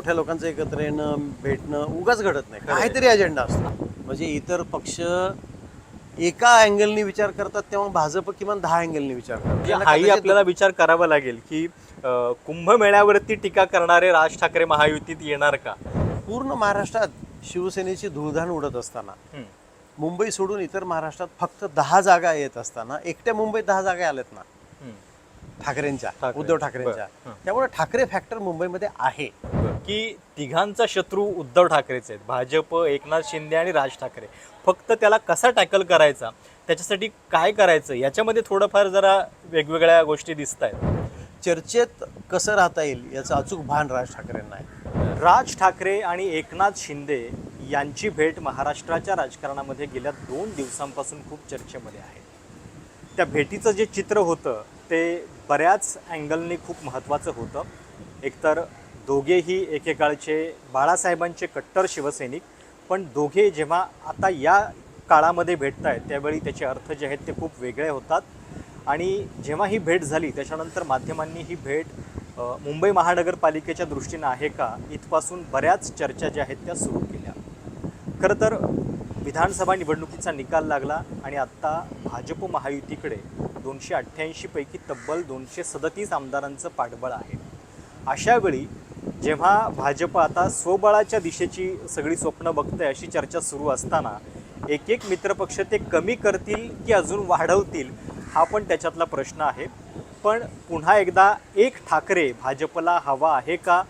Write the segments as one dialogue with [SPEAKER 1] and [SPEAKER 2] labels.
[SPEAKER 1] मोठ्या लोकांचं एकत्र येणं भेटणं उगाच घडत नाही काहीतरी अजेंडा असतो म्हणजे इतर पक्ष एका अँगलनी विचार करतात तेव्हा भाजप किमान दहा अँगलनी विचार करतात
[SPEAKER 2] म्हणजे हाही आपल्याला विचार करावा लागेल की कुंभमेळ्यावरती टीका करणारे राज ठाकरे महायुतीत येणार का
[SPEAKER 1] पूर्ण महाराष्ट्रात शिवसेनेची धुळधाण उडत असताना. मुंबई सोडून इतर महाराष्ट्रात फक्त दहा जागा येत असताना एकट्या मुंबईत दहा जागा आल्यात ना. ठाकरेंच्या
[SPEAKER 2] ठाकरे.
[SPEAKER 1] उद्धव ठाकरेंच्या. त्यामुळे ठाकरे फॅक्टर मुंबईमध्ये आहे.
[SPEAKER 2] की तिघांचा शत्रू उद्धव ठाकरेच आहेत. भाजप एकनाथ शिंदे आणि राज ठाकरे. फक्त त्याला कसा टॅकल करायचा? त्याच्यासाठी काय करायचं? याच्यामध्ये थोडंफार जरा वेगवेगळ्या गोष्टी दिसत आहेत
[SPEAKER 1] चर्चेत कसं राहता येईल याचं अचूक भान राज ठाकरेंना आहे.
[SPEAKER 2] राज ठाकरे आणि एकनाथ शिंदे यांची भेट महाराष्ट्राच्या राजकारणामध्ये गेल्या दोन दिवसांपासून खूप चर्चेमध्ये आहे. त्या भेटीचं जे चित्र होतं ते बऱ्याच अँगलनी खूप महत्त्वाचं होतं. एकतर दोघेही एकेकाळचे बाळासाहेबांचे कट्टर शिवसैनिक पण दोघे जेव्हा आता या काळामध्ये भेटत आहेत त्यावेळी त्याचे अर्थ जे आहेत ते खूप वेगळे होतात. आणि जेव्हा ही भेट झाली त्याच्यानंतर माध्यमांनी ही भेट मुंबई महानगरपालिकेच्या दृष्टीनं आहे का इथपासून बऱ्याच चर्चा ज्या आहेत त्या सुरू केल्या. खरं तर विधानसभा निवडणुकीचा निकाल लागला आणि आत्ता भाजप महायुतीकडे दोनशे अठ्ठ्याऐंशीपैकी तब्बल दोनशे सदतीस आमदारांचं पाठबळ आहे. अशावेळी जेव्हा भाजप आता स्वबळाच्या दिशेची सगळी स्वप्न बघतंय अशी चर्चा सुरू असताना एक एक मित्रपक्ष ते कमी करतील की अजून वाढवतील हा पण त्याच्यातला प्रश्न आहे. पण पुन्हा एकदा एक ठाकरे भाजपला हवा आहे का?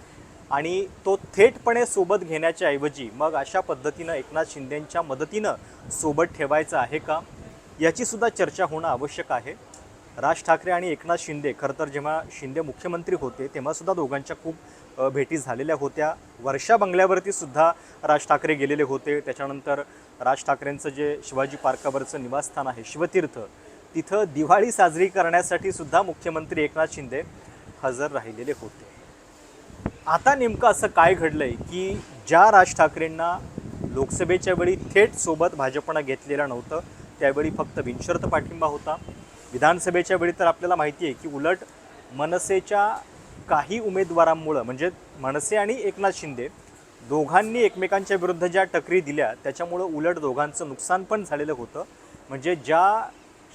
[SPEAKER 2] आणि तो थेटपणे सोबत घेण्याच्या ऐवजी मग अशा पद्धतीनं एकनाथ शिंदेंच्या मदतीनं सोबत ठेवायचं आहे का? याचीसुद्धा चर्चा होणं आवश्यक आहे. राज ठाकरे आणि एकनाथ शिंदे खरं तर जेव्हा शिंदे मुख्यमंत्री होते तेव्हासुद्धा दोघांच्या खूप भेटी झालेल्या होत्या. वर्षा बंगल्यावरती सुद्धा राज ठाकरे गेलेले होते. त्याच्यानंतर राज ठाकरेंचं जे शिवाजी पार्कावरचं निवासस्थान आहे शिवतीर्थ तिथं दिवाळी साजरी करण्यासाठी सुद्धा मुख्यमंत्री एकनाथ शिंदे हजर राहिलेले होते. आता नेमकं असं काय घडलं आहे की ज्या राज ठाकरेंना लोकसभेच्या वेळी थेट सोबत भाजपनं घेतलेलं नव्हतं त्यावेळी फक्त बिनशर्त पाठिंबा होता. विधानसभेच्या वेळी तर आपल्याला माहिती आहे की उलट मनसेच्या काही उमेदवारांमुळं म्हणजे मनसे आणि एकनाथ शिंदे दोघांनी एकमेकांच्या विरुद्ध ज्या टकरी दिल्या त्याच्यामुळं उलट दोघांचं नुकसान पण झालेलं होतं. म्हणजे ज्या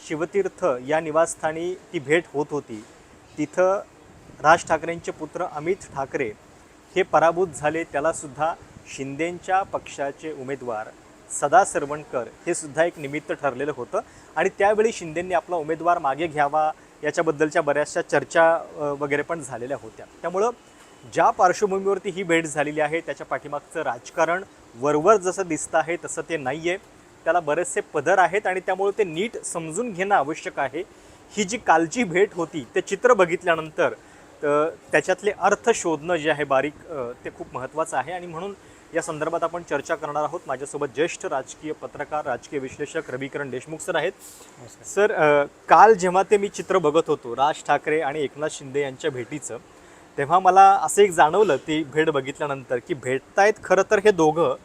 [SPEAKER 2] शिवतीर्थ या निवासस्थानी ती भेट होत होती तिथं राज ठाकरेंचे पुत्र अमित ठाकरे हे पराभूत झाले. त्यालासुद्धा शिंदेंच्या पक्षाचे उमेदवार सदा सरवणकर हे सुद्धा एक निमित्त ठरलेलं होतं. आणि त्यावेळी शिंदेंनी आपला उमेदवार मागे घ्यावा याच्याबद्दलच्या बऱ्याचशा चर्चा वगैरे पण झालेल्या होत्या. त्यामुळं ज्या पार्श्वभूमीवरती ही भेट झालेली आहे त्याच्या पाठीमागचं राजकारण वरवर जसं दिसतं आहे तसं ते नाही आहे त्याला बरेचसे पदर आहेत आणि त्यामुळे ते नीट समजून घेणं आवश्यक आहे. ही जी कालची भेट होती ते चित्र बघितल्यानंतर त्याच्यातले अर्थ शोधणं जे आहे बारीक ते खूप महत्त्वाचं आहे. आणि म्हणून या संदर्भात आपण चर्चा करणार आहोत. माझ्यासोबत ज्येष्ठ राजकीय पत्रकार राजकीय विश्लेषक रविकरण देशमुख सर आहेत. सर काल जेव्हा ते मी चित्र बघत होतो राज ठाकरे आणि एकनाथ शिंदे यांच्या भेटीचं तेव्हा मला असं एक जाणवलं ती भेट बघितल्यानंतर की भेटतायत खरं तर हे दोघं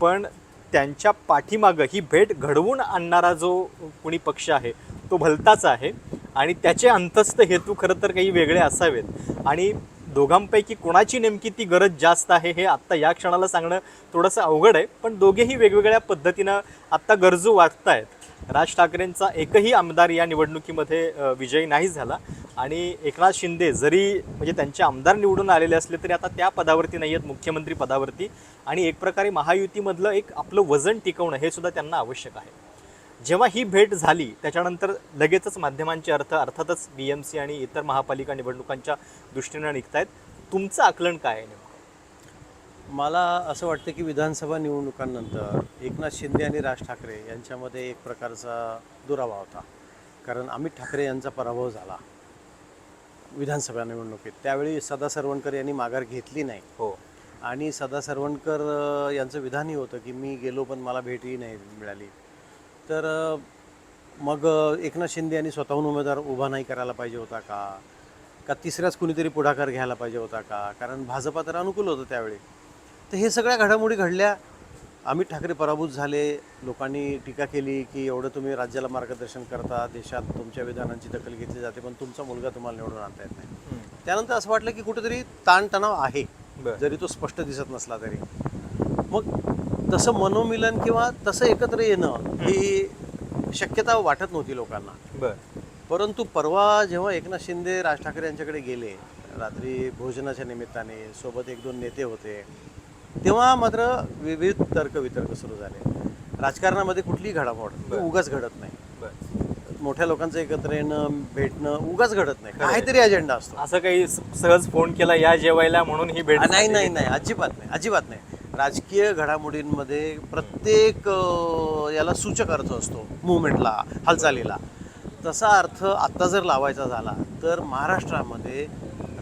[SPEAKER 2] पण त्यांच्या पाठीमागं ही भेट घडवून आणणारा जो कोणी पक्ष आहे तो भलताच आहे. आणि त्याचे अंतस्थ हेतू खरं तर काही वेगळे असावेत. आणि दोघांपैकी कोणाची नेमकी ती गरज जास्त आहे हे आत्ता या क्षणाला सांगणं थोडंसं अवघड आहे पण दोघेही वेगवेगळ्या पद्धतीनं आत्ता गरजू वाटतायत. राज ठाकरेंचा एकही आमदार या निवडणुकीमध्ये विजयी नाही झाला. आणि एकनाथ शिंदे जरी म्हणजे त्यांचे आमदार निवडून आलेले असले तरी आता त्या पदावरती नाही आहेत मुख्यमंत्री पदावरती. आणि एक प्रकारे महायुतीमधलं एक आपलं वजन टिकवणं हे सुद्धा त्यांना आवश्यक आहे. जेव्हा ही भेट झाली त्याच्यानंतर लगेचच माध्यमांचे अर्थ अर्थातच बी एम सी आणि इतर महापालिका निवडणुकांच्या दृष्टीनं निघतायत. तुमचं आकलन काय आहे नेमकं?
[SPEAKER 1] मला असं वाटतं की विधानसभा निवडणुकांनंतर एकनाथ शिंदे आणि राज ठाकरे यांच्यामध्ये एक प्रकारचा दुरावा होता. कारण अमित ठाकरे यांचा पराभव झाला विधानसभा निवडणुकीत. त्यावेळी सदा सरवणकर यांनी माघार घेतली नाही.
[SPEAKER 2] हो.
[SPEAKER 1] आणि सदा सरवणकर यांचं विधानही होतं की मी गेलो पण मला भेटही नाही मिळाली. तर मग एकनाथ शिंदे यांनी स्वतःहून उमेदवार उभा नाही करायला पाहिजे होता का? का तिसऱ्याच कुणीतरी पुढाकार घ्यायला पाहिजे होता का? कारण भाजपा तर अनुकूल होतं त्यावेळी. तर हे सगळ्या घडामोडी घडल्या. अमित ठाकरे पराभूत झाले. लोकांनी टीका केली की एवढं तुम्ही राज्याला मार्गदर्शन करता देशात तुमच्या विधानांची दखल घेतली जाते पण तुमचा मुलगा तुम्हाला निवडून आणता येत नाही. त्यानंतर असं वाटलं की कुठेतरी ताणतणाव आहे. जरी तो स्पष्ट दिसत नसला तरी. मग तसं मनोमिलन किंवा तसं एकत्र येणं ही शक्यता वाटत नव्हती लोकांना.
[SPEAKER 2] बर.
[SPEAKER 1] परंतु परवा जेव्हा एकनाथ शिंदे राज ठाकरे यांच्याकडे गेले रात्री भोजनाच्या निमित्ताने सोबत एक दोन नेते होते तेव्हा मात्र विविध तर्कवितर्क सुरू झाले. राजकारणामध्ये कुठलीही घडामोड. उगाच घडत नाही. मोठ्या लोकांचं एकत्र येणं भेटणं उगाच घडत नाही. काहीतरी अजेंडा असतो.
[SPEAKER 2] असं काही सहज फोन केला या जेवायला म्हणून ही भेट
[SPEAKER 1] नाही नाही. नाही. अजिबात नाही. अजिबात नाही. राजकीय घडामोडींमध्ये प्रत्येक याला सूचक अर्थ असतो मुवमेंटला हालचालीला. तसा अर्थ आत्ता जर लावायचा झाला तर महाराष्ट्रामध्ये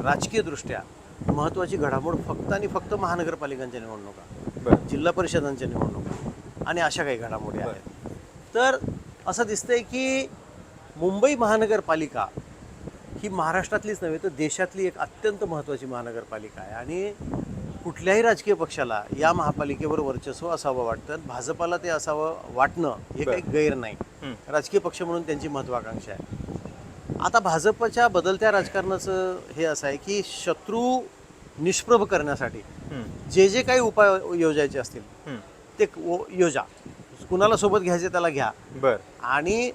[SPEAKER 1] राजकीयदृष्ट्या महत्त्वाची घडामोड फक्त आणि फक्त महानगरपालिकांच्या निवडणुका जिल्हा परिषदांच्या निवडणुका आणि अशा काही घडामोडी आहेत. तर असं दिसतंय की मुंबई महानगरपालिका ही महाराष्ट्रातलीच नव्हे तर देशातली एक अत्यंत महत्त्वाची महानगरपालिका आहे. आणि कुठल्याही राजकीय पक्षाला या महापालिकेवर वर्चस्व असावं वाटतं भाजपाला ते असावं वाटणं हे काही गैर नाही. राजकीय पक्ष म्हणून त्यांची महत्वाकांक्षा आहे. आता भाजपच्या बदलत्या राजकारणाचं हे असं आहे की शत्रू निष्प्रभ करण्यासाठी जे जे काही उपाय योजायचे असतील. ते योजा. कुणाला सोबत घ्यायचे त्याला घ्या.
[SPEAKER 2] बर.
[SPEAKER 1] आणि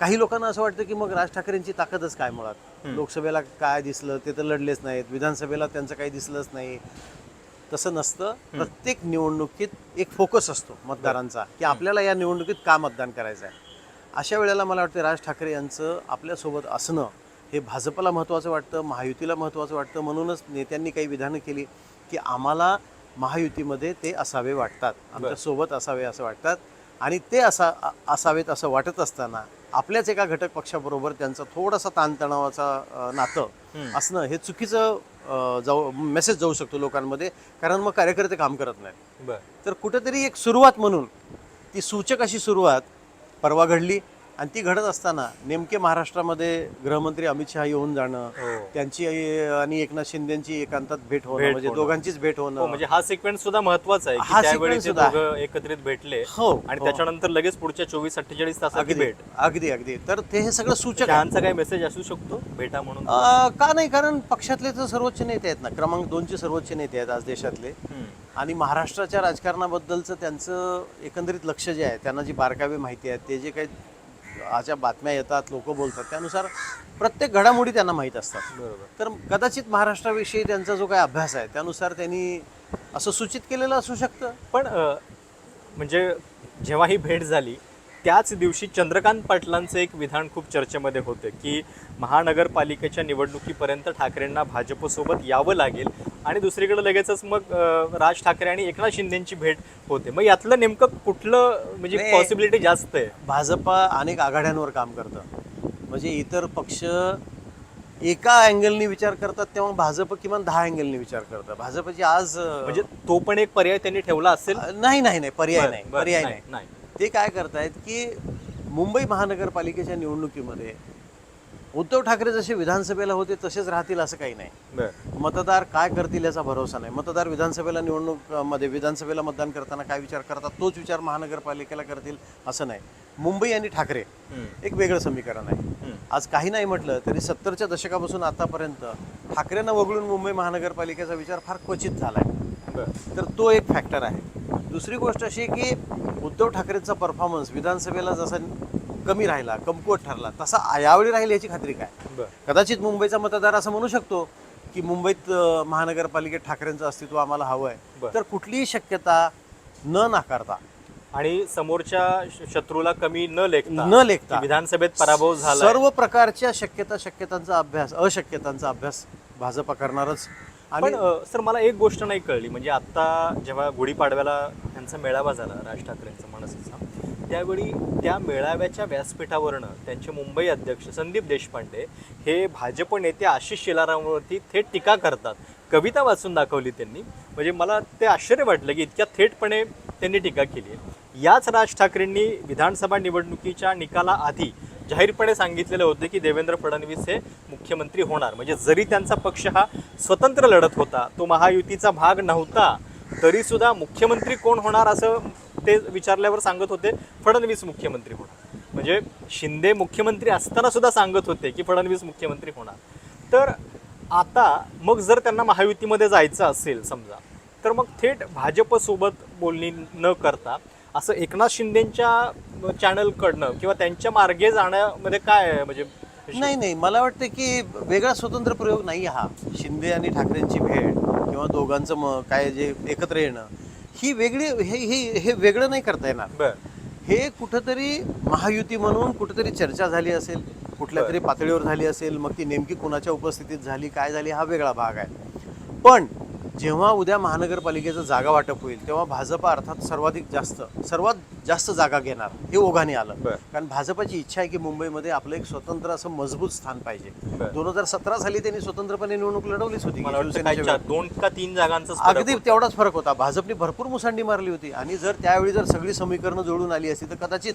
[SPEAKER 1] काही लोकांना असं वाटतं की मग राज ठाकरेंची ताकदच काय मुळात. लोकसभेला काय दिसलं ते तर लढलेच नाहीत विधानसभेला त्यांचं काही दिसलंच नाही. तसं नसतं. प्रत्येक निवडणुकीत एक फोकस असतो मतदारांचा की आपल्याला या निवडणुकीत का मतदान करायचं आहे अशा वेळेला मला वाटतं राज ठाकरे यांचं आपल्यासोबत असणं हे भाजपला महत्त्वाचं वाटतं महायुतीला महत्त्वाचं वाटतं. म्हणूनच नेत्यांनी काही विधानं केली की आम्हाला महायुतीमध्ये ते असावे वाटतात. आमच्यासोबत असावे असं वाटतात. आणि ते असा असावेत असं वाटत असताना आपल्याच एका घटक पक्षाबरोबर त्यांचं थोडासा ताणतणावाचा नातं असणं हे चुकीचं जाऊ मेसेज जाऊ शकतो लोकांमध्ये कारण मग कार्यकर्ते काम करत नाहीत.
[SPEAKER 2] बर.
[SPEAKER 1] तर कुठेतरी एक सुरुवात म्हणून ती सूचक अशी सुरुवात परवा घडली आणि ती घडत असताना नेमके महाराष्ट्रामध्ये गृहमंत्री अमित शहा येऊन जाणं
[SPEAKER 2] हो.
[SPEAKER 1] त्यांची आणि एकनाथ शिंदेची एकांतात भेट होणं म्हणजे
[SPEAKER 2] होणं.
[SPEAKER 1] दोघांचीच भेट
[SPEAKER 2] हो
[SPEAKER 1] होणं
[SPEAKER 2] म्हणजे हा सिक्वेन्स सुद्धा महत्त्वाचा आहे
[SPEAKER 1] हा आहे.
[SPEAKER 2] दोघं एकत्रित भेटले
[SPEAKER 1] हो
[SPEAKER 2] आणि
[SPEAKER 1] हो.
[SPEAKER 2] त्याच्यानंतर लगेच पुढच्या चोवीस अठ्ठेचाळीस तासाची
[SPEAKER 1] अगदी
[SPEAKER 2] भेट
[SPEAKER 1] अगदी अगदी तर ते हे सगळं सूचक आहे
[SPEAKER 2] शहांचा काही मेसेज असू शकतो भेटा म्हणून
[SPEAKER 1] का नाही कारण पक्षातले तर सर्वोच्च नेते आहेत ना क्रमांक दोनचे सर्वोच्च नेते आहेत आज देशातले. आणि महाराष्ट्राच्या राजकारणाबद्दलचं त्यांचं एकंदरीत लक्ष जे आहे त्यांना जी बारकावे माहिती आहेत ते जे काही अशा बातम्या येतात लोक बोलतात. त्यानुसार प्रत्येक घडामोडी त्यांना माहीत असतात.
[SPEAKER 2] बरोबर.
[SPEAKER 1] तर कदाचित महाराष्ट्राविषयी त्यांचा जो काही अभ्यास आहे त्यानुसार त्यांनी असं सूचित केलेलं असू शकतं.
[SPEAKER 2] पण अ, म्हणजे जेव्हा ही भेट झाली त्याच दिवशी चंद्रकांत पाटलांचं एक विधान खूप चर्चेमध्ये होतं की महानगरपालिकेच्या निवडणुकीपर्यंत ठाकरेंना भाजपसोबत यावं लागेल आणि दुसरीकडे लगेचच मग राज ठाकरे आणि एकनाथ शिंदेची भेट होते. मग यातलं नेमकं कुठलं म्हणजे. पॉसिबिलिटी जास्त आहे?
[SPEAKER 1] भाजप अनेक आघाड्यांवर काम करतं. म्हणजे इतर पक्ष एका अँगलनी विचार करतात तेव्हा भाजप किमान दहा अँगलनी विचार करतं. भाजपची आज
[SPEAKER 2] म्हणजे तो पण एक पर्याय त्यांनी ठेवला असेल?
[SPEAKER 1] नाही नाही नाही पर्याय नाही पर्याय
[SPEAKER 2] नाही,
[SPEAKER 1] नाही. ते काय करतायत की मुंबई महानगरपालिकेच्या निवडणुकीमध्ये उद्धव ठाकरे जसे विधानसभेला होते तसेच राहतील असं काही नाही. मतदार काय करतील याचा भरोसा नाही. मतदार विधानसभेला निवडणूकमध्ये विधानसभेला मतदान करताना काय विचार करतात तोच विचार महानगरपालिकेला करतील असं नाही. मुंबई आणि ठाकरे. एक वेगळं समीकरण आहे. आज काही नाही म्हटलं तरी सत्तरच्या दशकापासून आतापर्यंत ठाकरेंना वगळून मुंबई महानगरपालिकेचा विचार फार क्वचित झाला आहे तर तो एक फॅक्टर आहे. दुसरी गोष्ट अशी की उद्धव ठाकरेंचा परफॉर्मन्स विधानसभेला जसा कमी राहिला कमकुवत ठरला तसा यावेळी राहील याची खात्री काय? कदाचित मुंबईचा मतदार असं म्हणू शकतो की मुंबईत महानगरपालिकेत ठाकरेंचं अस्तित्व आम्हाला हवं आहे. तर कुठलीही शक्यता न नाकारता
[SPEAKER 2] आणि समोरच्या शत्रूला कमी न लेखता
[SPEAKER 1] न लेखता
[SPEAKER 2] विधानसभेत पराभव झाला
[SPEAKER 1] सर्व प्रकारच्या शक्यता शक्यतांचा अभ्यास अशक्यतांचा अभ्यास भाजपा करणारच.
[SPEAKER 2] पण
[SPEAKER 1] आणि
[SPEAKER 2] अ, सर मला एक गोष्ट नाही कळली. म्हणजे आता जेव्हा गुढीपाडव्याला त्यांचा मेळावा झाला राज ठाकरेंचा मनसेचा त्यावेळी त्या मेळाव्याच्या व्यासपीठावरनं त्यांचे मुंबई अध्यक्ष संदीप देशपांडे हे भाजप नेते आशिष शेलारामवरती थेट टीका करतात. कविता वाचून दाखवली त्यांनी. म्हणजे मला ते आश्चर्य वाटलं की इतक्या थेटपणे त्यांनी टीका केली आहे. याच राज ठाकरेंनी विधानसभा निवडणुकीच्या निकालाआधी जाहीरपणे सांगितलेले होते की देवेंद्र फडणवीस हे मुख्यमंत्री होणार. म्हणजे जरी त्यांचा पक्ष हा स्वतंत्र लढत होता तो महायुतीचा भाग नव्हता तरीसुद्धा मुख्यमंत्री कोण होणार असं ते विचारल्यावर सांगत होते फडणवीस मुख्यमंत्री होणार. म्हणजे शिंदे मुख्यमंत्री असताना सुद्धा सांगत होते की फडणवीस मुख्यमंत्री होणार. तर आता मग जर त्यांना महायुतीमध्ये जायचं असेल समजा तर मग थेट भाजपसोबत बोलणी न करता असं एकनाथ शिंदेच्या चॅनलकडनं किंवा त्यांच्या मार्गे जाण्यामध्ये काय आहे? म्हणजे
[SPEAKER 1] नाही नाही. मला वाटतं की वेगळा स्वतंत्र प्रयोग नाही हा. शिंदे आणि ठाकरेंची भेट किंवा दोघांचं म काय जे एकत्र येणं ही वेगळी हे हे हे वेगळं नाही करता येणार.
[SPEAKER 2] बर.
[SPEAKER 1] हे कुठंतरी महायुती म्हणून कुठंतरी चर्चा झाली असेल कुठल्या तरी पातळीवर झाली असेल मग ती नेमकी कुणाच्या उपस्थितीत झाली काय झाली हा वेगळा भाग आहे. पण जेव्हा उद्या महानगरपालिकेचं जागा वाटप होईल तेव्हा भाजपा अर्थात सर्वाधिक जास्त सर्वात जास्त जागा घेणार हे ओघाने आलं.
[SPEAKER 2] बरं.
[SPEAKER 1] कारण भाजपाची इच्छा आहे की मुंबईमध्ये आपलं एक स्वतंत्र असं मजबूत स्थान पाहिजे.
[SPEAKER 2] बरं.
[SPEAKER 1] दोन हजार सतरा साली त्यांनी स्वतंत्रपणे निवडणूक लढवलीच होती
[SPEAKER 2] मला वाटतं काय
[SPEAKER 1] शिवसेनेच्या
[SPEAKER 2] चार- दोन का तीन जागांचं
[SPEAKER 1] अगदी तेवढाच फरक होता. भाजपने भरपूर मुसांडी मारली होती. आणि जर त्यावेळी जर सगळी समीकरणं जोडून आली असती तर कदाचित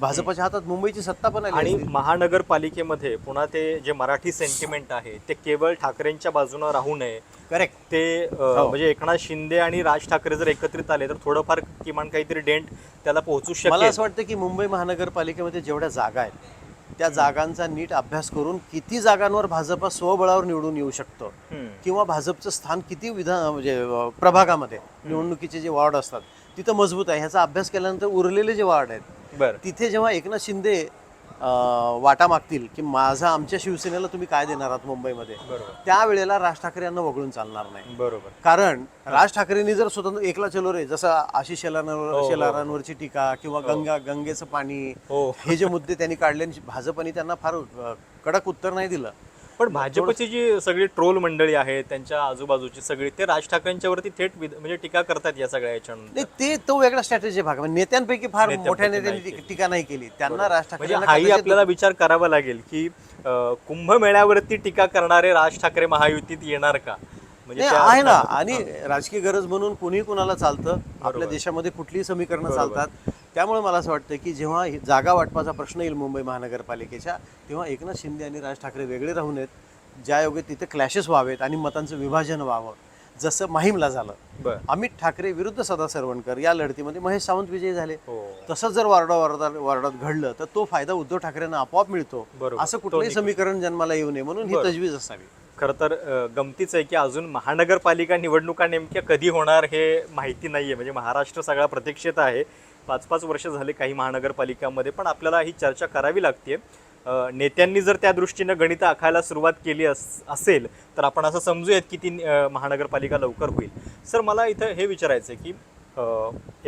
[SPEAKER 1] भाजपच्या हातात मुंबईची सत्ता पण आली
[SPEAKER 2] आणि. महानगरपालिकेमध्ये पुन्हा ते जे मराठी सेंटिमेंट आहे ते केवळ ठाकरेंच्या बाजूनं राहू नये
[SPEAKER 1] करेक्ट
[SPEAKER 2] ते
[SPEAKER 1] हो.
[SPEAKER 2] म्हणजे एकनाथ शिंदे आणि राज ठाकरे जर एकत्रित आले तर थोडंफार किमान काहीतरी डेंट त्याला पोहोचू
[SPEAKER 1] मला
[SPEAKER 2] शकेल
[SPEAKER 1] असं वाटतं की मुंबई महानगरपालिकेमध्ये जेवढ्या जागा आहेत त्या जागांचा नीट अभ्यास करून किती जागांवर भाजपा स्वबळावर निवडून येऊ शकतो. किंवा भाजपचं स्थान किती विधान म्हणजे प्रभागामध्ये निवडणुकीचे जे वॉर्ड असतात तिथं मजबूत आहे ह्याचा अभ्यास केल्यानंतर उरलेले जे वॉर्ड आहेत
[SPEAKER 2] बरं.
[SPEAKER 1] तिथे जेव्हा एकनाथ शिंदे वाटा मागतील की माझा आमच्या शिवसेनेला तुम्ही काय देणार आहात मुंबईमध्ये त्यावेळेला राज ठाकरे यांना वगळून चालणार नाही.
[SPEAKER 2] बरोबर.
[SPEAKER 1] कारण राज ठाकरेंनी जर स्वतंत्र एकला चलो रे जसं आशिष
[SPEAKER 2] हो,
[SPEAKER 1] शेलारांवर
[SPEAKER 2] हो.
[SPEAKER 1] शेलारांवरची टीका किंवा गंगा गंगेचं पाणी
[SPEAKER 2] हो.
[SPEAKER 1] हे जे मुद्दे त्यांनी काढले आणि भाजपने त्यांना फार कडक उत्तर नाही दिलं.
[SPEAKER 2] पण भाजपची जी सगळी ट्रोल मंडळी आहे त्यांच्या आजूबाजूची सगळी ते राज ठाकरेंच्यावरती थेट म्हणजे टीका करतात या सगळ्या याच्यानंतर
[SPEAKER 1] ते तो वेगळा स्ट्रॅटेजी भाग आहे. नेत्यांपैकी फार मोठ्या नेत्यांनी. टीका नाही केली. त्यांना राज
[SPEAKER 2] म्हणजे
[SPEAKER 1] ठाकरे
[SPEAKER 2] हाही आपल्याला विचार करावा लागेल की कुंभमेळ्यावरती टीका करणारे राज ठाकरे महायुतीत येणार का? म्हणजे
[SPEAKER 1] आहे ना. आणि राजकीय गरज म्हणून कुणी कुणाला चालतं. आपल्या देशामध्ये कुठलीही समीकरणं चालतात. त्यामुळे मला असं वाटतं की जेव्हा जागा वाटपाचा प्रश्न येईल मुंबई महानगरपालिकेच्या तेव्हा एकनाथ शिंदे आणि राज ठाकरे वेगळे राहू नयेत ज्या योगे तिथे क्लॅशेस व्हावेत आणि मतांचं विभाजन व्हावं जसं माहीमला झालं. अमित ठाकरे विरुद्ध सदा सरवणकर या लढतीमध्ये महेश सावंत विजयी झाले.
[SPEAKER 2] हो.
[SPEAKER 1] तसंच जर वार्डा वार्डात वार्डात घडलं तर तो फायदा उद्धव ठाकरेंना आपोआप मिळतो. असं कुठलंही समीकरण जन्माला येऊ नये म्हणून ही. तजवीज असावी.
[SPEAKER 2] खरं तर गमतीच आहे की अजून महानगरपालिका निवडणुका नेमक्या कधी होणार हे माहिती नाहीये. म्हणजे महाराष्ट्र सगळा प्रतीक्षेत आहे. पाच पाच वर्ष झाले काही महानगरपालिकांमध्ये पण आपल्याला ही चर्चा करावी लागते नेत्यांनी जर त्या दृष्टीनं गणित आखायला सुरुवात केली अस असेल तर आपण असं समजूयात की ती महानगरपालिका लवकर होईल. सर मला इथं हे विचारायचं आहे की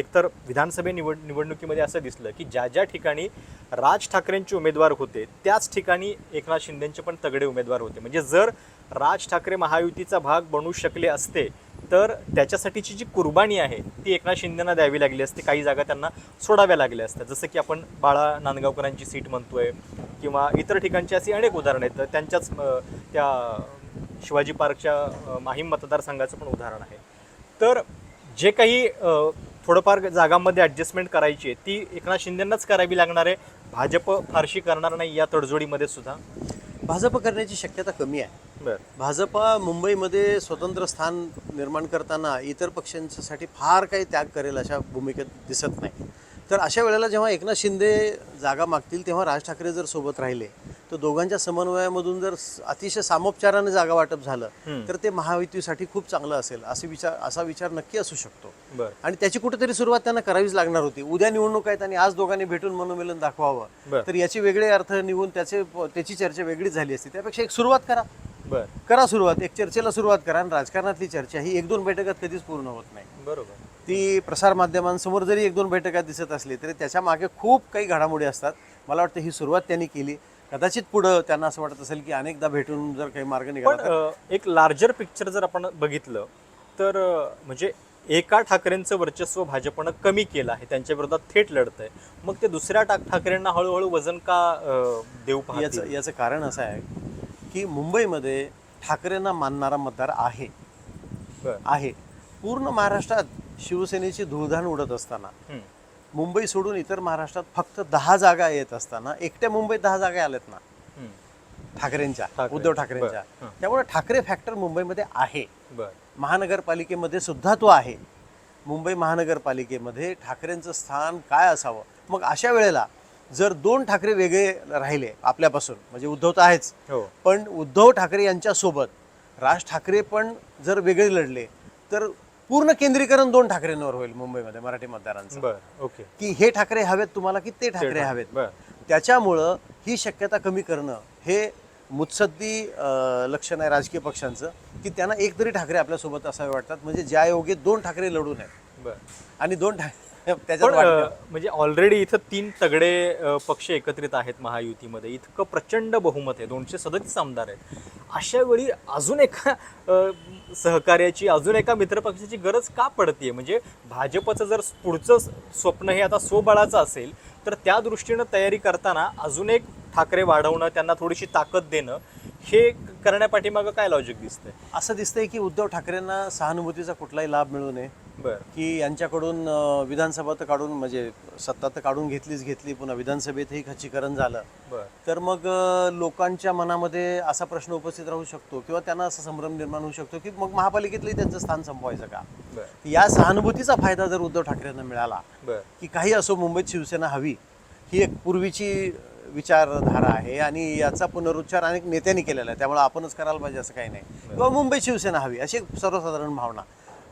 [SPEAKER 2] एकतर विधानसभे निवड निवडणुकीमध्ये असं दिसलं की ज्या ज्या ठिकाणी राज ठाकरेंचे उमेदवार होते त्याच ठिकाणी एकनाथ शिंदेंचे पण तगडे उमेदवार होते. म्हणजे जर राज ठाकरे महायुतीचा भाग बनू शकले असते तर त्याच्यासाठीची जी कुर्बानी आहे ती एकनाथ शिंदेना द्यावी लागली असते. काही जागा त्यांना सोडाव्या लागल्या असतात जसं की आपण बाळा नांदगावकरांची सीट म्हणतोय किंवा इतर ठिकाणची अशी अनेक उदाहरणं आहेत. त्यांच्याच त्या शिवाजी पार्कच्या माहीम मतदारसंघाचं पण उदाहरण आहे. तर जे काही थोडंफार जागांमध्ये ॲडजस्टमेंट करायची आहे ती एकनाथ शिंदेंनाच करावी लागणार आहे. भाजप फारशी करणार नाही या तडजोडीमध्ये सुद्धा.
[SPEAKER 1] भाजप करण्याची शक्यता कमी आहे. भाजपा मुंबईमध्ये स्वतंत्र स्थान निर्माण करताना इतर पक्षांसाठी फार काही त्याग करेल अशा भूमिकेत दिसत नाही. तर अशा वेळेला जेव्हा एकनाथ शिंदे जागा मागतील तेव्हा राज ठाकरे जर सोबत राहिले तर दोघांच्या समन्वयामधून जर अतिशय सामोपचाराने जागा वाटप झालं. तर ते महायुतीसाठी खूप चांगलं असेल असे विचार असा विचार नक्की असू शकतो. आणि त्याची कुठेतरी सुरुवात त्यांना करावीच लागणार होती. उद्या निवडणूक आहेत आणि आज दोघांनी भेटून मनोमिलन दाखवावं. तर याचे वेगळे अर्थ निघून त्याचे त्याची चर्चा वेगळीच झाली असती. त्यापेक्षा एक सुरुवात करा.
[SPEAKER 2] बरं.
[SPEAKER 1] करा सुरुवात एक चर्चेला सुरुवात करा आणि राजकारणातली चर्चा ही एक दोन बैठकात कधीच पूर्ण होत नाही.
[SPEAKER 2] बरोबर.
[SPEAKER 1] ती प्रसार माध्यमांसमोर जरी एक दोन बैठकात दिसत असली तरी त्याच्यामागे खूप काही घडामोडी असतात. मला वाटतं ही सुरुवात त्यांनी केली. कदाचित पुढं त्यांना असं वाटत असेल की अनेकदा भेटून जर काही मार्ग निघाला तर-
[SPEAKER 2] अ, एक लार्जर पिक्चर जर आपण बघितलं तर अ, म्हणजे एका ठाकरेंचं वर्चस्व भाजपनं कमी केलं आहे. त्यांच्या विरोधात थेट लढत आहे मग ते दुसऱ्या टाक ठाकरेंना हळूहळू वजन का अ, देऊ
[SPEAKER 1] याचं याचं कारण असं आहे की मुंबईमध्ये ठाकरेंना मानणारा मतदार आहे. आहे पूर्ण महाराष्ट्रात शिवसेनेची धुळधाण उडत असताना. मुंबई सोडून इतर महाराष्ट्रात फक्त दहा जागा येत असताना एकट्या मुंबईत दहा जागा आल्यात ना. ठाकरेंच्या
[SPEAKER 2] ठाकरे.
[SPEAKER 1] उद्धव ठाकरेंच्या. त्यामुळे ठाकरे फॅक्टर मुंबईमध्ये आहे महानगरपालिकेमध्ये सुद्धा तो आहे मुंबई महानगरपालिकेमध्ये ठाकरेंचं स्थान काय असावं मग अशा वेळेला जर दोन ठाकरे वेगळे राहिले आपल्यापासून म्हणजे उद्धव तर आहेच
[SPEAKER 2] हो.
[SPEAKER 1] पण उद्धव ठाकरे यांच्यासोबत राज ठाकरे पण जर वेगळे लढले तर पूर्ण केंद्रीकरण दोन ठाकरेंवर होईल मुंबईमध्ये मराठी मतदारांचं.
[SPEAKER 2] बर ओके.
[SPEAKER 1] की हे ठाकरे हवेत तुम्हाला की ते ठाकरे हवेत.
[SPEAKER 2] बर.
[SPEAKER 1] त्याच्यामुळं ही शक्यता कमी करणं हे मुत्सद्दी अं, लक्षण आहे राजकीय पक्षांचं की त्यांना एक तरी ठाकरे आपल्यासोबत असावे वाटतात. म्हणजे ज्या योगे दोन ठाकरे लढू नयेत.
[SPEAKER 2] बर.
[SPEAKER 1] आणि दोन ठाकरे
[SPEAKER 2] पण म्हणजे ऑलरेडी इथं तीन तगडे अ, पक्ष एकत्रित आहेत महायुतीमध्ये. इतकं प्रचंड बहुमत आहे. दोनशे सदतीस आमदार आहेत. अशा वेळी अजून एका अ, सहकार्याची अजून एका मित्रपक्षाची गरज का पडतीये? म्हणजे भाजपचं जर पुढचं स्वप्न हे आता स्वबळाचं असेल तर त्या दृष्टीनं तयारी करताना अजून एक ठाकरे वाढवणं त्यांना थोडीशी ताकद देणं हे करण्यापाठीमागं काय लॉजिक दिसतंय?
[SPEAKER 1] असं दिसतंय की उद्धव ठाकरेंना सहानुभूतीचा कुठलाही लाभ मिळू नये. की यांच्याकडून विधानसभा तर काढून म्हणजे सत्ता तर काढून घेतलीच घेतली पुन्हा विधानसभेतही खच्चीकरण झालं. तर मग लोकांच्या मनामध्ये असा प्रश्न उपस्थित राहू शकतो किंवा त्यांना असा संभ्रम निर्माण होऊ शकतो की मग महापालिकेतलंही त्यांचं स्थान संपवायचं का? या सहानुभूतीचा फायदा जर उद्धव ठाकरेंना मिळाला की काही असो मुंबईत शिवसेना हवी ही एक पूर्वीची विचारधारा आहे आणि याचा पुनरुच्चार अनेक नेत्यांनी केलेला आहे त्यामुळे आपणच करायला पाहिजे असं काही नाही. किंवा मुंबईत शिवसेना हवी अशी एक सर्वसाधारण भावना.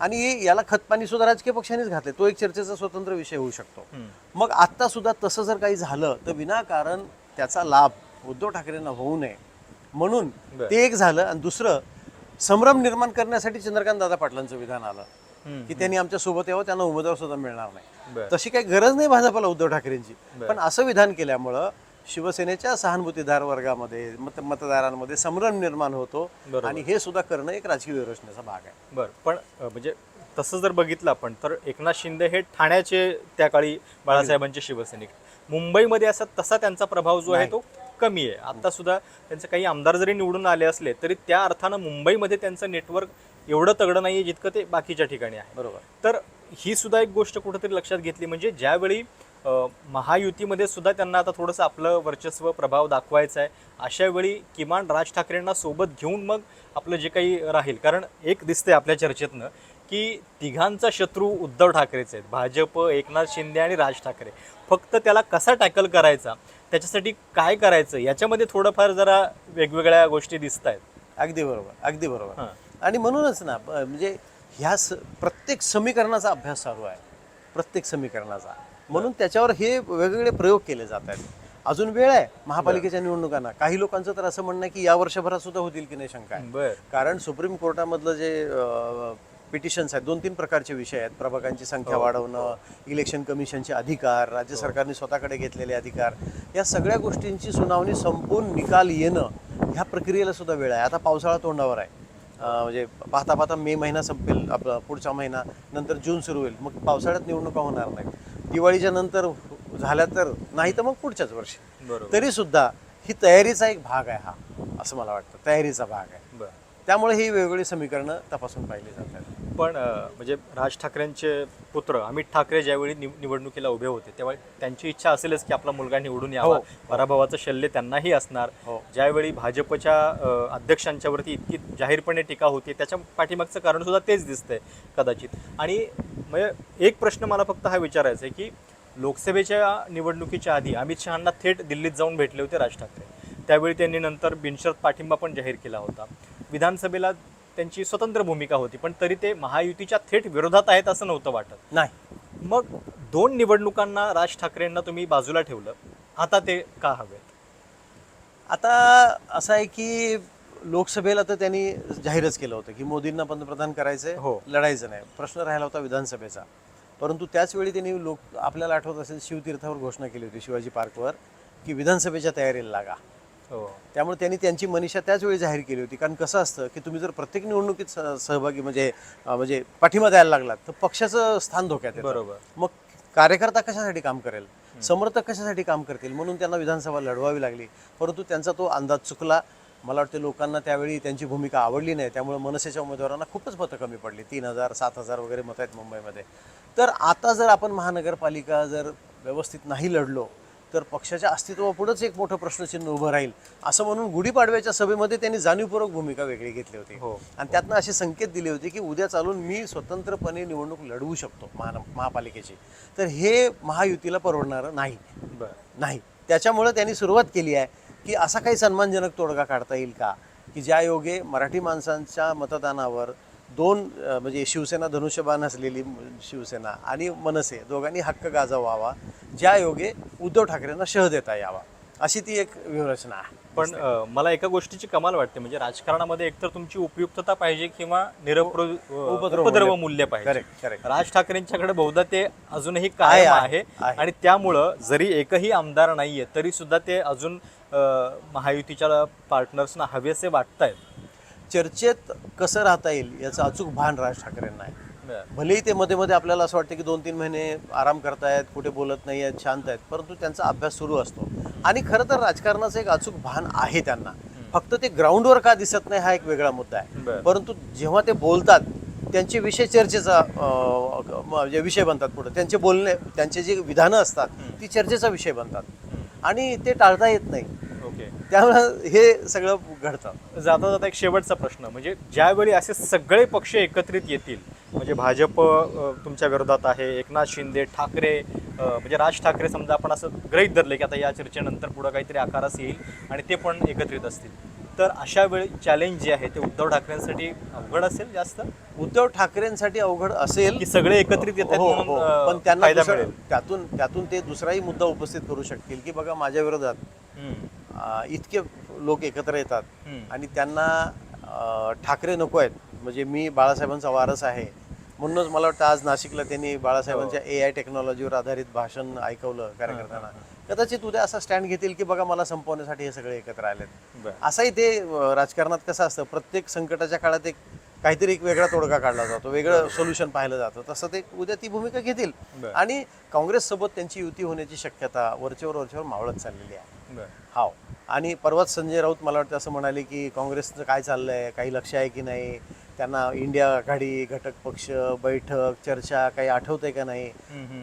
[SPEAKER 1] आणि याला खतपाणी सुद्धा राजकीय पक्षांनीच घातले तो एक चर्चेचा स्वतंत्र विषय होऊ शकतो. मग आत्ता सुद्धा तसं जर काही झालं तर विनाकारण त्याचा लाभ उद्धव ठाकरेंना होऊ नये म्हणून. ते एक झालं आणि दुसरं संभ्रम निर्माण करण्यासाठी चंद्रकांत दादा पाटलांचं विधान आलं. की त्यांनी आमच्यासोबत यावं त्यांना उमेदवार सुद्धा मिळणार नाही तशी काही गरज नाही भाजपला उद्धव ठाकरेंची. पण असं विधान केल्यामुळं शिवसेनेच्या सहानुभूतीदार वर्गामध्ये मत मतदारांमध्ये संभ्रम निर्माण होतो. आणि हे सुद्धा करणं एक राजकीय व्यवस्थेचा भाग आहे.
[SPEAKER 2] बर पण म्हणजे तसं जर बघितलं आपण तर एकनाथ शिंदे हे ठाण्याचे त्या काळी बाळासाहेबांचे शिवसैनिक. मुंबईमध्ये असा तसा त्यांचा प्रभाव जो आहे. तो कमी आहे. आता सुद्धा त्यांचे काही आमदार जरी निवडून आले असले तरी त्या अर्थानं मुंबईमध्ये त्यांचं नेटवर्क एवढं तगडं नाही जितकं ते बाकीच्या ठिकाणी आहे.
[SPEAKER 1] बरोबर.
[SPEAKER 2] तर ही सुद्धा एक गोष्ट कुठेतरी लक्षात घेतली म्हणजे ज्यावेळी महायुतीमध्ये सुद्धा त्यांना आता थोडंसं आपलं वर्चस्व प्रभाव दाखवायचा आहे. अशा वेळी किमान राज ठाकरेंना सोबत घेऊन मग आपलं जे काही राहील. कारण एक दिसतंय आपल्या चर्चेतनं की तिघांचा शत्रू उद्धव ठाकरेच आहेत. भाजप एकनाथ शिंदे आणि राज ठाकरे. फक्त त्याला कसा टॅकल करायचा? त्याच्यासाठी काय करायचं? याच्यामध्ये थोडंफार जरा वेगवेगळ्या गोष्टी दिसत आहेत
[SPEAKER 1] अगदी बरोबर. अगदी बरोबर.
[SPEAKER 2] हां.
[SPEAKER 1] आणि म्हणूनच ना म्हणजे ह्या स प्रत्येक समीकरणाचा अभ्यास चालू आहे. प्रत्येक समीकरणाचा. म्हणून त्याच्यावर हे वेगवेगळे प्रयोग केले जात आहेत. अजून वेळ आहे महापालिकेच्या निवडणुकांना. काही लोकांचं तर असं म्हणणं आहे की या वर्षभरात सुद्धा होतील की नाही शंका आहे. कारण सुप्रीम कोर्टामधलं जे पिटिशन्स आहेत दोन तीन प्रकारचे विषय आहेत. प्रभागांची संख्या वाढवणं इलेक्शन कमिशनचे अधिकार राज्य सरकारने स्वतःकडे घेतलेले अधिकार या सगळ्या गोष्टींची सुनावणी संपून निकाल येणं ह्या प्रक्रियेला सुद्धा वेळ आहे. आता पावसाळा तोंडावर आहे. म्हणजे पाहता पाहता मे महिना संपेल आपला पुढचा महिना नंतर जून सुरू होईल. मग पावसाळ्यात निवडणुका होणार नाहीत. दिवाळीच्या नंतर झाल्या तर नाही तर मग पुढच्याच वर्षी. तरी सुद्धा ही तयारीचा एक भाग आहे हा असं मला वाटतं. तयारीचा भाग आहे. त्यामुळे ही वेगवेगळी समीकरणं तपासून पाहिली जातात.
[SPEAKER 2] पण म्हणजे राज ठाकरेंचे पुत्र अमित ठाकरे ज्यावेळी निव- निवडणुकीला उभे होते तेव्हा त्यांची इच्छा असेलच की आपला मुलगा निवडून यावा.
[SPEAKER 1] हो.
[SPEAKER 2] पराभवाचं शल्य त्यांनाही असणार.
[SPEAKER 1] हो.
[SPEAKER 2] ज्यावेळी भाजपच्या अ, अध्यक्षांच्यावरती इतकी जाहीरपणे टीका होती त्याच्या पाठीमागचं कारण सुद्धा तेच दिसतंय कदाचित. आणि म्हणजे एक प्रश्न मला फक्त हा विचारायचा आहे की लोकसभेच्या निवडणुकीच्या आधी अमित शहांना थेट दिल्लीत जाऊन भेटले होते राज ठाकरे. त्यावेळी त्यांनी नंतर बिनशर्त पाठिंबा पण जाहीर केला होता. विधानसभेला त्यांची स्वतंत्र भूमिका होती पण तरी ते महायुतीच्या थेट विरोधात आहेत असं नव्हतं वाटत.
[SPEAKER 1] नाही.
[SPEAKER 2] मग दोन निवडणुकांना राज ठाकरेंना तुम्ही बाजूला ठेवलं. आता ते का हवेत?
[SPEAKER 1] आता असं आहे की लोकसभेला तर त्यांनी जाहीरच केलं होतं की मोदींना पंतप्रधान करायचंय
[SPEAKER 2] हो.
[SPEAKER 1] लढायचं नाही. प्रश्न राहिला होता विधानसभेचा. परंतु त्याच वेळी त्यांनी लोक आपल्याला आठवत असेल शिवतीर्थावर घोषणा केली होती शिवाजी पार्कवर की विधानसभेच्या तयारीला लागा. त्यामुळे त्यांनी त्यांची मनीषा त्याच वेळी जाहीर केली होती. कारण कसं असतं की तुम्ही जर प्रत्येक निवडणुकीत सह- सहभागी म्हणजे म्हणजे पाठिंबा द्यायला लागलात तर पक्षाचं स्थान धोक्यात येतं.
[SPEAKER 2] बरोबर.
[SPEAKER 1] मग कार्यकर्ता कशासाठी काम करेल? समर्थक कशासाठी काम करतील? म्हणून त्यांना विधानसभा लढवावी लागली. परंतु त्यांचा तो अंदाज चुकला. मला वाटतं लोकांना त्यावेळी त्यांची भूमिका आवडली नाही. त्यामुळे मनसेच्या उमेदवारांना खूपच मतं कमी पडली. तीन हजार सात हजार वगैरे मतं आहेत मुंबईमध्ये. तर आता जर आपण महानगरपालिका जर व्यवस्थित नाही लढलो तर पक्षाच्या अस्तित्वापुढंच एक मोठं प्रश्नचिन्ह उभं राहील असं म्हणून गुढीपाडव्याच्या सभेमध्ये त्यांनी जाणीवपूर्वक भूमिका वेगळी घेतली होती.
[SPEAKER 2] हो.
[SPEAKER 1] आणि त्यातनं असे संकेत दिले होते की उद्या चालून मी स्वतंत्रपणे निवडणूक लढवू शकतो महा महापालिकेची. तर हे महायुतीला परवडणारं नाही. नाही. त्याच्यामुळे त्यांनी सुरुवात केली आहे की असा काही सन्मानजनक तोडगा काढता येईल का? की ज्या योगे मराठी माणसांच्या मतदानावर दोन म्हणजे शिवसेना धनुष्यबाण असलेली शिवसेना आणि मनसे दोघांनी हक्क गाजवावा. ज्या योगे उद्धव ठाकरेंना शह देता यावा अशी ती एक व्यूहरचना आहे.
[SPEAKER 2] पण मला एका गोष्टीची कमाल वाटते म्हणजे राजकारणामध्ये एकतर तुमची उपयुक्तता पाहिजे किंवा
[SPEAKER 1] उपद्रव मूल्य.
[SPEAKER 2] पाहिजे. राज ठाकरेंच्याकडे बहुधा ते अजूनही कायम
[SPEAKER 1] आहे.
[SPEAKER 2] आणि त्यामुळं जरी एकही आमदार नाहीये तरी सुद्धा ते अजून महायुतीच्या पार्टनर्सना हवेसे वाटतायत.
[SPEAKER 1] चर्चेत कसं राहता येईल याचं अचूक भान राज ठाकरेंना आहे. भलेही ते मध्ये मध्ये आपल्याला असं वाटतं की दोन तीन महिने आराम करतायत कुठे बोलत नाही आहेत शांत आहेत परंतु त्यांचा अभ्यास सुरू असतो. आणि खरं तर राजकारणाचं एक अचूक भान आहे त्यांना. फक्त ते ग्राउंडवर का दिसत नाही हा एक वेगळा मुद्दा आहे. परंतु जेव्हा ते बोलतात त्यांचे विषय चर्चेचा म्हणजे विषय बनतात पुढे. त्यांचे बोलणे त्यांचे जे विधानं असतात ती चर्चेचा विषय बनतात. आणि ते टाळता येत नाही. त्यामुळं हे सगळं घडतं.
[SPEAKER 2] जाता जाता एक शेवटचा प्रश्न म्हणजे ज्यावेळी असे सगळे पक्ष एकत्रित येतील म्हणजे भाजप तुमच्या विरोधात आहे एकनाथ शिंदे ठाकरे म्हणजे राज ठाकरे समजा आपण असं गृहीत धरले की आता या चर्चेनंतर पुढं काहीतरी आकारास येईल आणि ते पण एकत्रित असतील. तर अशा वेळी चॅलेंज जे आहे ते उद्धव ठाकरेंसाठी अवघड असेल जास्त?
[SPEAKER 1] उद्धव ठाकरेंसाठी अवघड असेल.
[SPEAKER 2] की सगळे एकत्रित येतात
[SPEAKER 1] हो, हो. पण त्यांना त्यातून त्यातून ते दुसराही मुद्दा उपस्थित करू शकतील की बघा माझ्या विरोधात इतके लोक एकत्र येतात. आणि त्यांना ठाकरे नको आहेत. म्हणजे मी बाळासाहेबांचा वारस आहे. म्हणूनच मला वाटतं आज नाशिकला त्यांनी बाळासाहेबांच्या ए आय टेक्नॉलॉजीवर आधारित भाषण ऐकवलं कार्यकर्त्यांना. कदाचित उद्या असा स्टँड घेतील की बघा मला संपवण्यासाठी हे सगळे एकत्र आलेत. असंही ते राजकारणात कसं असतं प्रत्येक संकटाच्या काळात एक काहीतरी एक वेगळा तोडगा काढला जातो. वेगळं सोल्युशन पाहिलं जातं. तसं ते उद्या ती भूमिका घेतील. आणि काँग्रेससोबत त्यांची युती होण्याची शक्यता वरचेवर वरचेवर मावळत चाललेली आहे. हाव. आणि परवाच संजय राऊत मला वाटतं असं म्हणाले की काँग्रेसचं काय चाललंय काही लक्ष आहे की नाही? त्यांना इंडिया आघाडी घटक पक्ष बैठक चर्चा काही आठवतंय का नाही.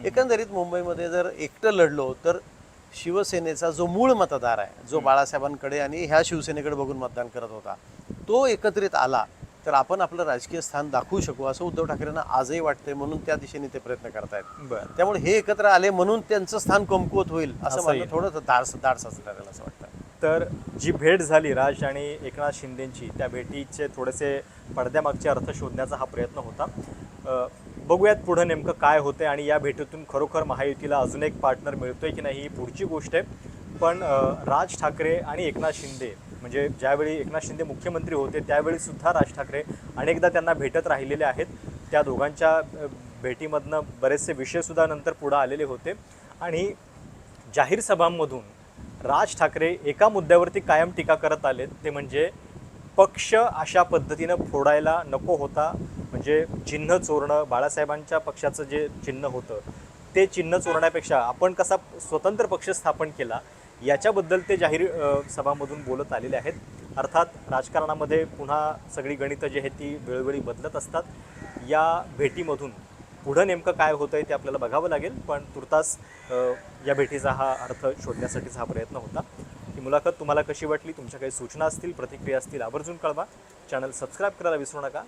[SPEAKER 1] एकंदरीत मुंबईमध्ये जर एकटं लढलो तर शिवसेनेचा जो मूळ मतदार आहे जो बाळासाहेबांकडे आणि ह्या शिवसेनेकडे बघून मतदान करत होता तो एकत्रित आला. तर आपण आपलं राजकीय स्थान दाखवू शकू असं उद्धव ठाकरेंना आजही वाटतंय म्हणून त्या दिशेने ते प्रयत्न करतायत.
[SPEAKER 2] बरं.
[SPEAKER 1] त्यामुळे हे एकत्र आले म्हणून त्यांचं स्थान कमकुवत होईल असं मला. थोडं धाडस धाडसाचं ठरेल असं वाटतं
[SPEAKER 2] तर जी भेट झाली राज आणि एकनाथ शिंदेची त्या भेटीचे थोडेसे पडद्यामागचे अर्थ शोधण्याचा हा प्रयत्न होता. बघूयात पुढं नेमकं काय होतंय आणि या भेटीतून खरोखर महायुतीला अजून एक पार्टनर मिळतोय की नाही ही पुढची गोष्ट आहे. पण राज ठाकरे आणि एकनाथ शिंदे म्हणजे ज्यावेळी एकनाथ शिंदे मुख्यमंत्री होते त्यावेळीसुद्धा राज ठाकरे अनेकदा त्यांना भेटत राहिलेले आहेत. त्या दोघांच्या भेटीमधनं बरेचसे विषयसुद्धा नंतर पुढं आलेले होते. आणि जाहीर सभांमधून राज ठाकरे एका मुद्द्यावरती कायम टीका करत आलेत. ते म्हणजे पक्ष अशा पद्धतीनं फोडायला नको होता. म्हणजे चिन्ह चोरणं बाळासाहेबांच्या पक्षाचं जे चिन्ह होतं ते चिन्ह चोरण्यापेक्षा आपण कसा स्वतंत्र पक्ष स्थापन केला याच्याबद्दल ते जाहीर सभामधून बोलत आलेले आहेत. अर्थात राजकारणामध्ये पुन्हा सगळी गणितं जी आहेत ती वेळोवेळी बदलत असतात. या भेटीमधून पुढं नेमकं काय होतं आहे ते आपल्याला बघावं लागेल पण तुर्तास या भेटीचा हा अर्थ शोधण्यासाठीचा हा प्रयत्न होता. ही मुलाखत तुम्हाला कशी वाटली? तुमच्या काही सूचना असतील प्रतिक्रिया असतील आवर्जून कळवा. चॅनल सबस्क्राईब करायला विसरू नका.